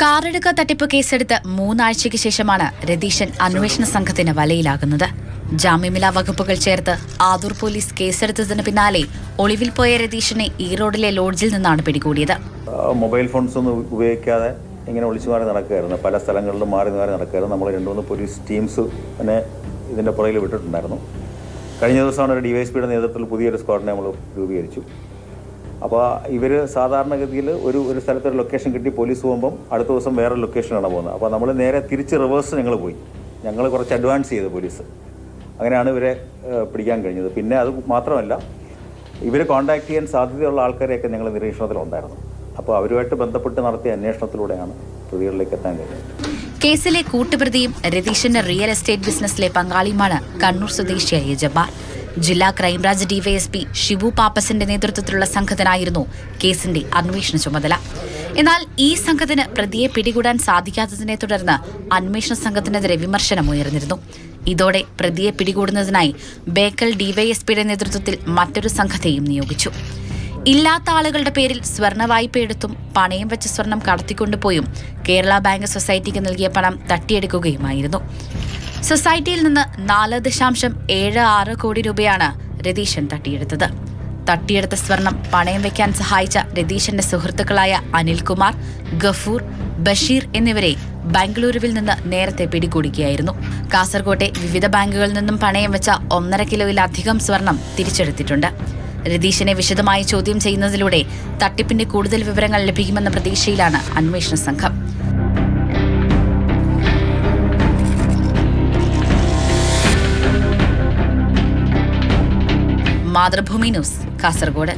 കാറെടുക്ക തട്ടിപ്പ് കേസെടുത്ത് മൂന്നാഴ്ചയ്ക്ക് ശേഷമാണ് രതീശൻ അന്വേഷണ സംഘത്തിന് വലയിലാകുന്നത്. ജാമ്യമില്ലാ വകുപ്പുകൾ ചേർത്ത് ആദൂർ പോലീസ് കേസെടുത്തതിന് പിന്നാലെ ഒളിവിൽ പോയ രതീശനെ ഈറോഡിലെ ലോഡ്ജിൽ നിന്നാണ് പിടികൂടിയത്. മൊബൈൽ ഫോൺസ് ഒന്നും ഉപയോഗിക്കാതെ ഇങ്ങനെ ഒളിച്ചു മാറി നടക്കുകയായിരുന്നു. പല സ്ഥലങ്ങളിലും മാറി മാറി നടക്കുകയായിരുന്നു. നമ്മൾ രണ്ട് മൂന്ന് പോലീസ് ടീംസ് തന്നെ ഇതിന്റെ പുറകിൽ വിട്ടിട്ടുണ്ടായിരുന്നു. കഴിഞ്ഞ ദിവസമാണ് ഒരു ഡിവൈഎസ്പിയുടെ നേതൃത്വത്തിൽ പുതിയൊരു സ്ക്വാഡിനെ നമ്മൾ രൂപീകരിച്ചു. അപ്പോൾ ഇവർ സാധാരണഗതിയിൽ ഒരു ഒരു സ്ഥലത്തൊരു ലൊക്കേഷൻ കിട്ടി പോലീസ് പോകുമ്പം അടുത്ത ദിവസം വേറെ ലൊക്കേഷനാണ് പോകുന്നത്. അപ്പോൾ നമ്മൾ നേരെ തിരിച്ച് റിവേഴ്സ് ഞങ്ങൾ പോയി. ഞങ്ങൾ കുറച്ച് അഡ്വാൻസ് ചെയ്തു പോലീസ് അങ്ങനെയാണ് ഇവരെ പിടിക്കാൻ കഴിഞ്ഞത്. പിന്നെ അത് മാത്രമല്ല ഇവരെ കോൺടാക്ട് ചെയ്യാൻ സാധ്യതയുള്ള ആൾക്കാരെയൊക്കെ ഞങ്ങൾ നിരീക്ഷണത്തിലുണ്ടായിരുന്നു. അപ്പോൾ അവരുമായിട്ട് ബന്ധപ്പെട്ട് നടത്തിയ അന്വേഷണത്തിലൂടെയാണ് പ്രതികളിലേക്ക് എത്താൻ കഴിഞ്ഞത്. കേസിലെ കൂട്ടുപ്രതിയും രതീഷിന്റെ റിയൽ എസ്റ്റേറ്റ് ബിസിനസ്സിലെ പങ്കാളിയുമാണ് കണ്ണൂർ സ്വദേശിയായ ജബ്ബാർ ജില്ലാ ക്രൈംബ്രാഞ്ച് ഡിവൈഎസ്പി ഷിബു പാപ്പസിന്റെ നേതൃത്വത്തിലുള്ള സംഘത്തിനായിരുന്നു കേസിന്റെ അന്വേഷണ ചുമതല. എന്നാൽ ഈ സംഘത്തിന് പ്രതിയെ പിടികൂടാൻ സാധിക്കാത്തതിനെ തുടർന്ന് അന്വേഷണ സംഘത്തിനെതിരെ വിമർശനമുയർന്നിരുന്നു ഇതോടെ പ്രതിയെ പിടികൂടുന്നതിനായി ബേക്കൽ ഡിവൈഎസ്പിയുടെ നേതൃത്വത്തിൽ മറ്റൊരു സംഘത്തെയും നിയോഗിച്ചു. ഇല്ലാത്ത ആളുകളുടെ പേരിൽ സ്വർണ വായ്പ എടുത്തും പണയം വെച്ച് സ്വർണം കടത്തിക്കൊണ്ടുപോയും കേരള ബാങ്ക് സൊസൈറ്റിക്ക് നൽകിയ പണം തട്ടിയെടുക്കുകയുമായിരുന്നു. സൊസൈറ്റിയിൽ നിന്ന് നാല് ദശാംശം ഏഴ് ആറ് കോടി രൂപയാണ് രതീശൻ തട്ടിയെടുത്തത്. തട്ടിയെടുത്ത സ്വർണം പണയം വെക്കാൻ സഹായിച്ച രതീശന്റെ സുഹൃത്തുക്കളായ അനിൽകുമാർ ഗഫൂർ ബഷീർ എന്നിവരെ ബാംഗ്ലൂരുവിൽ നിന്ന് നേരത്തെ പിടികൂടുകയായിരുന്നു. കാസർകോട്ടെ വിവിധ ബാങ്കുകളിൽ നിന്നും പണയം വെച്ച ഒന്നര കിലോയിലധികം സ്വർണം തിരിച്ചെടുത്തിട്ടുണ്ട്. രതീശനെ വിശദമായി ചോദ്യം ചെയ്യുന്നതിലൂടെ തട്ടിപ്പിന്റെ കൂടുതൽ വിവരങ്ങൾ ലഭിക്കുമെന്ന പ്രതീക്ഷയിലാണ് അന്വേഷണ സംഘം. മാതൃഭൂമി ന്യൂസ് കാസർഗോഡ്.